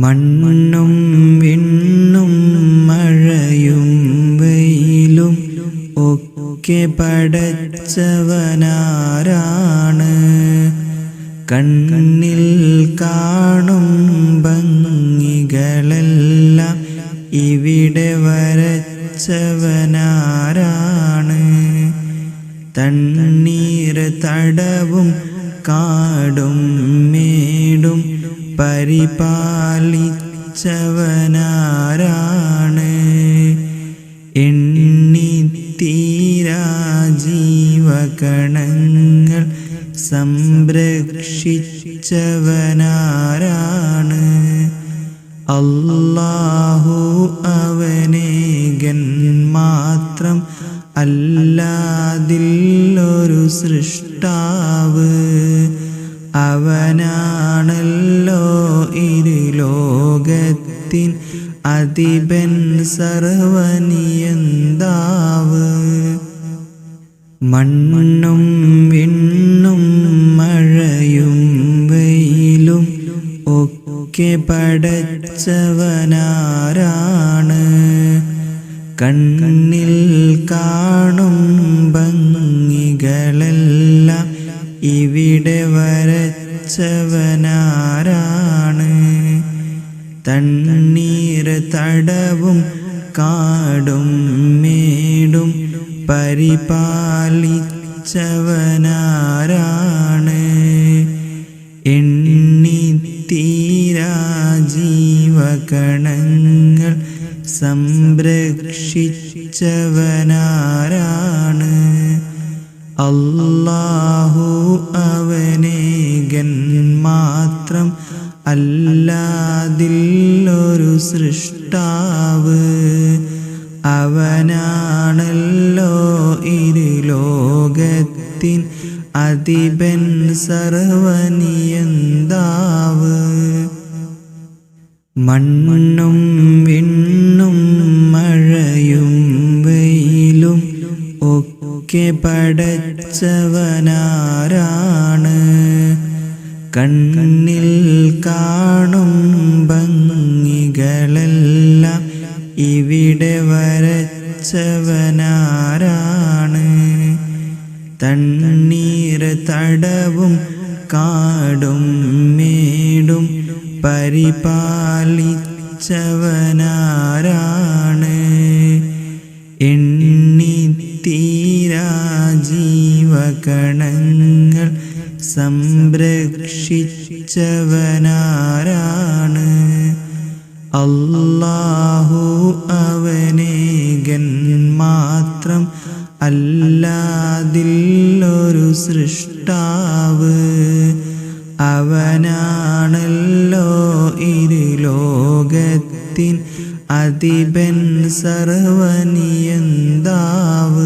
മണ്ണും വിണ്ണും മഴയും വെയിലും ഒക്കെ പടച്ചവനാരാണ്. കണ്ണിൽ കാണും ഭംഗികളെല്ലാം ഇവിടെ വരച്ചവനാരാണ്. തണ്ണീർ തടവും കാടും മേടും പരിപാലിച്ചവനാരാണ്? എണ്ണിത്തീരാ ജീവകണങ്ങൾ സംരക്ഷിച്ചവനാരാണ്. അല്ലാഹു അവനേകൻ മാത്രം അല്ലാതില്ലൊരു സൃഷ്ടാവ്. അവനാണല്ലോ ഇരുലോകത്തിൻ അതിപൻ സർവനിയന്താവ്. മണ്ണും വിണ്ണും മഴയും വെയിലും ഒക്കെ പടച്ചവനാരാണ്. കണ്ണിൽ കാണും ഭംഗികളെല്ലാം ഇവിടെ വരച്ചവനാരാണ്? തണ്ണീർ തടവും കാടും മേടും പരിപാലിച്ചവനാരാണ്? എണ്ണിത്തീരാ ജീവകണങ്ങൾ സംരക്ഷിച്ചവനാരാണ്. അല്ലാഹു അല്ലാതില്ലൊരു സൃഷ്ടാവ് അവനാണല്ലോ ഇരുലോകത്തിൻ അതിപൻ സർവനിയന്താവ്. മണ്ണും വിണ്ണും മഴയും വെയിലും ഒക്കെ പടച്ചവനാരാണ് കണ്ണിൽ കാണും ഭംഗികളെല്ലാം. ഇവിടെ വരച്ചവനാരാണ്? തണ്ണീർ തടവും കാടും മേടും പരിപാലിച്ചവനാരാണ്? എണ്ണിത്തീരാ ജീവകണങ്ങൾ സംരക്ഷിച്ചവനാരാണ്. അല്ലാഹു അവനേകൻ മാത്രം അല്ലാതില്ലൊരു സൃഷ്ടാവ്. അവനാണല്ലോ ഇരുലോകത്തിൻ അധിപൻ സർവനിയന്താവ്.